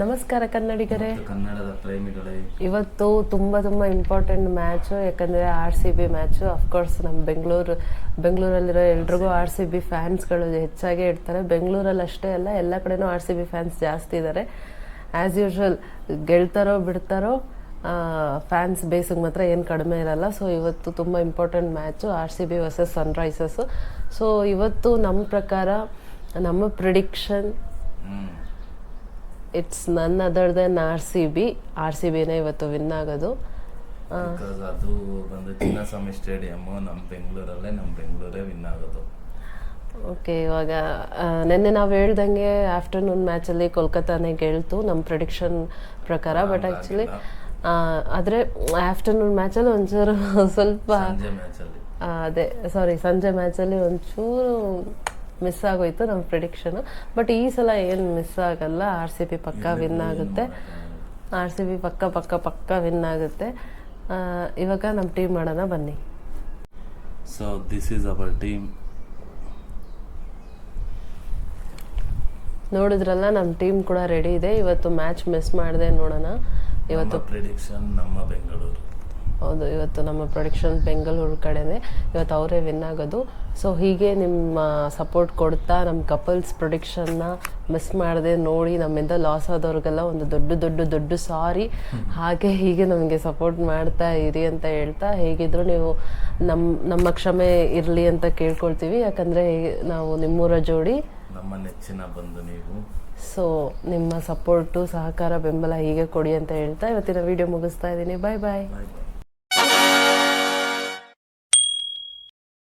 ನಮಸ್ಕಾರ ಕನ್ನಡಿಗರೇ. ಕನ್ನಡದ ಪ್ರೇಮಿಗಳೇ. ಇವತ್ತು ತುಂಬ ತುಂಬ ಇಂಪಾರ್ಟೆಂಟ್ ಮ್ಯಾಚು ಯಾಕಂದರೆ R C B match of course ನಮ್ಮ ಬೆಂಗಳೂರು ಬೆಂಗಳೂರಲ್ಲಿರೋ ಎಲ್ರಿಗೂ ಆರ್ ಸಿ ಬಿ ಫ್ಯಾನ್ಸ್ಗಳು ಹೆಚ್ಚಾಗಿ ಇರ್ತಾರೆ ಬೆಂಗಳೂರಲ್ಲಿ ಅಷ್ಟೇ ಅಲ್ಲ ಎಲ್ಲ ಕಡೆನೂ ಆರ್ ಸಿ ಬಿ ಫ್ಯಾನ್ಸ್ ಜಾಸ್ತಿ ಇದ್ದಾರೆ ಆ್ಯಸ್ ಯೂಶ್ವಲ್ ಗೆಲ್ತಾರೋ ಬಿಡ್ತಾರೋ ಫ್ಯಾನ್ಸ್ ಬೇಸಿಗೆ ಮಾತ್ರ ಏನು ಕಡಿಮೆ ಇರಲ್ಲ. ಸೊ ಇವತ್ತು ತುಂಬ important match R C B versus Sunrisers so ಇವತ್ತು ನಮ್ಮ ಪ್ರಕಾರ ನಮ್ಮ prediction it's none other than R C B R C ಬಿನೇ ಇವತ್ತು ವಿನ್ ಆಗೋದು. ಬಿಕಾಸ್ ಅದು ಬಂದು ಚಿನ್ನಸ್ವಾಮಿ ನಮ್ಮ ಬೆಂಗಳೂರಲ್ಲೇ ನಮ್ಮ ಬೆಂಗಳೂರೇ ವಿನ್ ಆಗೋದು. ಓಕೆ ಇವಾಗ ನಿನ್ನೆ ನೆನ್ನೆ ನಾವು ಹೇಳ್ದಂಗೆ ಆಫ್ಟರ್ನೂನ್ ಮ್ಯಾಚಲ್ಲಿ ಕೋಲ್ಕತ್ತಾನೇ ಗೆಳ್ತು ನಮ್ಮ ಪ್ರೊಡಿಕ್ಷನ್ ಪ್ರಕಾರ ಬಟ್ ಆ್ಯಕ್ಚುಲಿ ಆದರೆ ಆಫ್ಟರ್ನೂನ್ ಮ್ಯಾಚಲ್ಲಿ ಒಂಚೂರು ಸ್ವಲ್ಪ ಸಂಜೆ ಮ್ಯಾಚಲ್ಲಿ ಅದೇ ಸಾರಿ ಸಂಜೆ ಮ್ಯಾಚಲ್ಲಿ ಒಂಚೂರು ಮಿಸ್ ಆಗೋಯ್ತು ನಮ್ಮ ಪ್ರಿಡಿಕ್ಷನು ಬಟ್ ಈ ಸಲ ಏನು ಮಿಸ್ ಆಗಲ್ಲ ಆರ್ ಸಿ ಬಿ ಪಕ್ಕ ವಿನ್ ಆಗುತ್ತೆ. ಆರ್ ಸಿ ಬಿ ಪಕ್ಕ ಪಕ್ಕ ಪಕ್ಕ ವಿನ್ ಆಗುತ್ತೆ. ಇವಾಗ ನಮ್ಮ ಟೀಮ್ ಮಾಡೋಣ ಬನ್ನಿ. So this is our team ನೋಡಿದ್ರಲ್ಲ ನಮ್ಮ ಟೀಮ್ ಕೂಡ ರೆಡಿ ಇದೆ. ಇವತ್ತು ಮ್ಯಾಚ್ ಮಿಸ್ ಮಾಡಿದೆ ನೋಡೋಣ. ಇವತ್ತು ಪ್ರಿಡಿಕ್ಷನ್ ನಮ್ಮ ಬೆಂಗಳೂರು. ಹೌದು ಇವತ್ತು ನಮ್ಮ ಪ್ರೊಡಕ್ಷನ್ ಬೆಂಗಳೂರು ಕಡೆನೇ. ಇವತ್ತು ಅವರೇ ವಿನ್ ಆಗೋದು. ಸೊ ಹೀಗೆ ನಿಮ್ಮ ಸಪೋರ್ಟ್ ಕೊಡ್ತಾ ನಮ್ಮ ಕಪಲ್ಸ್ ಪ್ರೊಡಕ್ಷನ್ನ ಮಿಸ್ ಮಾಡದೆ ನೋಡಿ ನಮ್ಮಿಂದ ಲಾಸ್ ಆದವ್ರಿಗೆಲ್ಲ ಒಂದು ದೊಡ್ಡ ದೊಡ್ಡ ದೊಡ್ಡ ಸಾರಿ ಹಾಗೆ ಹೀಗೆ ನಮಗೆ ಸಪೋರ್ಟ್ ಮಾಡ್ತಾ ಇರಿ ಅಂತ ಹೇಳ್ತಾ ಹೇಗಿದ್ರು ನೀವು ನಮ್ಮ ನಮ್ಮ ಕ್ಷಮೆ ಇರಲಿ ಅಂತ ಕೇಳ್ಕೊಳ್ತೀವಿ. ಯಾಕಂದರೆ ನಾವು ನಿಮ್ಮೂರ ಜೋಡಿ. ನಮ್ಮ ನೆಚ್ಚಿನ ಬಂದು ನೀವು. ಸೊ ನಿಮ್ಮ ಸಪೋರ್ಟು ಸಹಕಾರ ಬೆಂಬಲ ಹೀಗೆ ಕೊಡಿ ಅಂತ ಹೇಳ್ತಾ ಇವತ್ತಿನ ವಿಡಿಯೋ ಮುಗಿಸ್ತಾ ಇದ್ದೀನಿ. ಬಾಯ್ ಬಾಯ್ ಬಾಯ್